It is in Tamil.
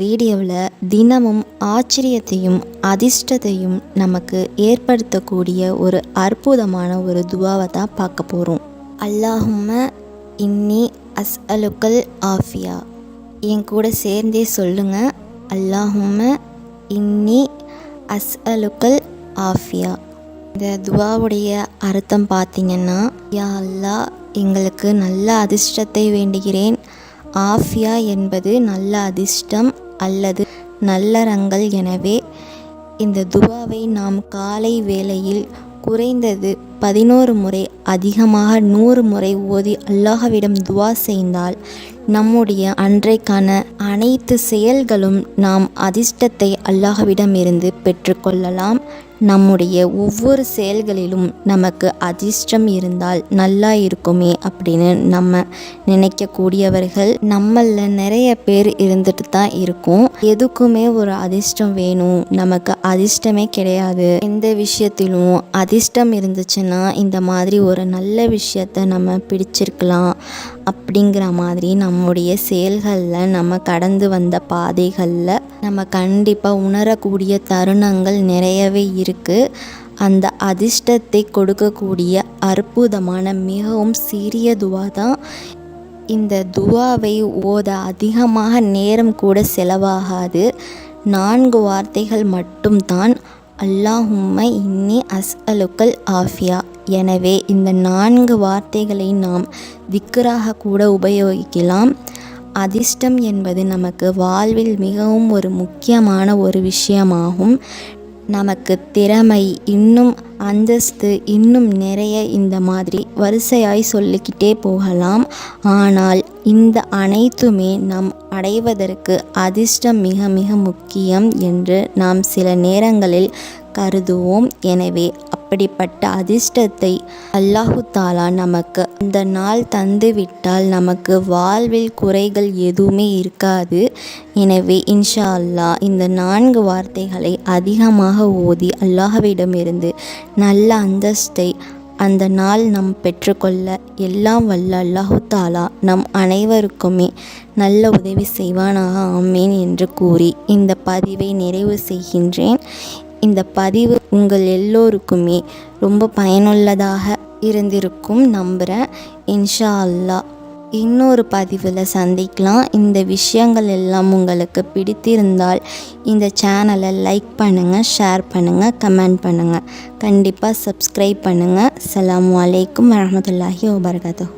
வீடியோவில் தினமும் ஆச்சரியத்தையும் அதிர்ஷ்டத்தையும் நமக்கு ஏற்படுத்தக்கூடிய ஒரு அற்புதமான ஒரு துவாவை தான் பார்க்க போகிறோம் அல்லாஹும்ம இன்னி அஸ் அலுக்கல் ஆஃபியா. என் கூட சேர்ந்தே சொல்லுங்கள் அல்லாஹும்ம இன்னி அஸ் அலுக்கல் ஆஃபியா. இந்த துவாவுடைய அர்த்தம் பார்த்தீங்கன்னா யா அல்லாஹ் எங்களுக்கு நல்ல அதிர்ஷ்டத்தை வேண்டுகிறேன். ஆஃபியா என்பது நல்ல அதிர்ஷ்டம். அல்லது நல்லறங்கள் எனவே இந்த துவாவை நாம் காலை வேளையில் குறைந்தது பதினோரு முறை அதிகமாக நூறு முறை ஓதி அல்லாஹ்விடம் துவா செய்தால் நம்முடைய அன்றைக்கான அனைத்து செயல்களும் நாம் அதிர்ஷ்டத்தை அல்லாஹ்விடமிருந்து பெற்றுக்கொள்ளலாம். நம்முடைய ஒவ்வொரு செயல்களிலும் நமக்கு அதிர்ஷ்டம் இருந்தால் நல்லா இருக்குமே அப்படின்னு நம்ம நினைக்கக்கூடியவர்கள் நம்மளில் நிறைய பேர் இருந்துட்டு தான் இருக்கும். எதுக்குமே ஒரு அதிர்ஷ்டம் வேணும். நமக்கு அதிர்ஷ்டமே கிடையாது. எந்த விஷயத்திலும் அதிர்ஷ்டம் இருந்துச்சுன்னா இந்த மாதிரி ஒரு நல்ல விஷயத்த நம்ம பிடிச்சிருக்கலாம். அப்படிங்கிற மாதிரி நம்முடைய செயல்களில் நம்ம கடந்து வந்த பாதைகளில் நம்ம கண்டிப்பாக உணரக்கூடிய தருணங்கள் நிறையவே இருக்குது அந்த அதிர்ஷ்டத்தை கொடுக்கக்கூடிய அற்புதமான மிகவும் சிறிய துவா தான் இந்த துவாவை ஓத அதிகமாக நேரம் கூட செலவாகாது. நான்கு வார்த்தைகள் மட்டும்தான். அல்லாஹும்மை இன்னி அஸ்அலுக்கல் ஆஃபியா. எனவே இந்த நான்கு வார்த்தைகளை நாம் திக்கராக கூட உபயோகிக்கலாம். அதிர்ஷ்டம் என்பது நமக்கு வாழ்வில் மிகவும் ஒரு முக்கியமான ஒரு விஷயமாகும். நமக்கு திறமை இன்னும் அந்தஸ்து இன்னும் நிறைய இந்த மாதிரி வரிசையாய் சொல்லிக்கிட்டே போகலாம். ஆனால் இந்த அனைத்துமே நாம் அடைவதற்கு அதிர்ஷ்டம் மிக மிக முக்கியம் என்று நாம் சில நேரங்களில் கருதுவோம். எனவே அப்படிப்பட்ட அதிர்ஷ்டத்தை அல்லாஹு தாலா நமக்கு அந்த நாள் தந்துவிட்டால் நமக்கு வாழ்வில் குறைகள் எதுவுமே இருக்காது. எனவே இன்ஷா அல்லாஹ் இந்த நான்கு வார்த்தைகளை அதிகமாக ஓதி அல்லாஹ்விடமிருந்து நல்ல அந்தஸ்தை அந்த நாள் நம் பெற்றுக்கொள்ள எல்லாம் வல்ல அல்லாஹு தாலா நம் அனைவருக்குமே நல்ல உதவி செய்வானாக. ஆமேன் என்று கூறி இந்த பதிவை நிறைவு செய்கின்றேன். இந்த பதிவு உங்கள் எல்லோருக்குமே ரொம்ப பயனுள்ளதாக இருந்திருக்கும் நம்புகிறேன் இன்ஷா அல்லாஹ் இன்னொரு பதிவில் சந்திக்கலாம். இந்த விஷயங்கள் எல்லாம் உங்களுக்கு பிடித்திருந்தால் இந்த சேனலை லைக் பண்ணுங்கள் ஷேர் பண்ணுங்கள் கமெண்ட் பண்ணுங்கள் கண்டிப்பாக சப்ஸ்கிரைப் பண்ணுங்கள் அலாம் வலைக்கம் வரமத்துல்லாஹி வபர்கதூ